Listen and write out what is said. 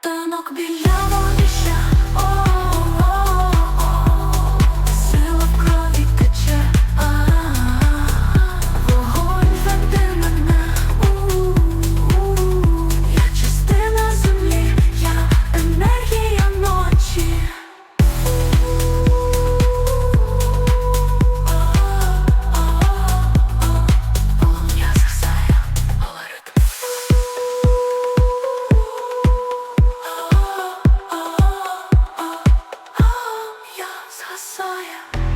Танок білява So I.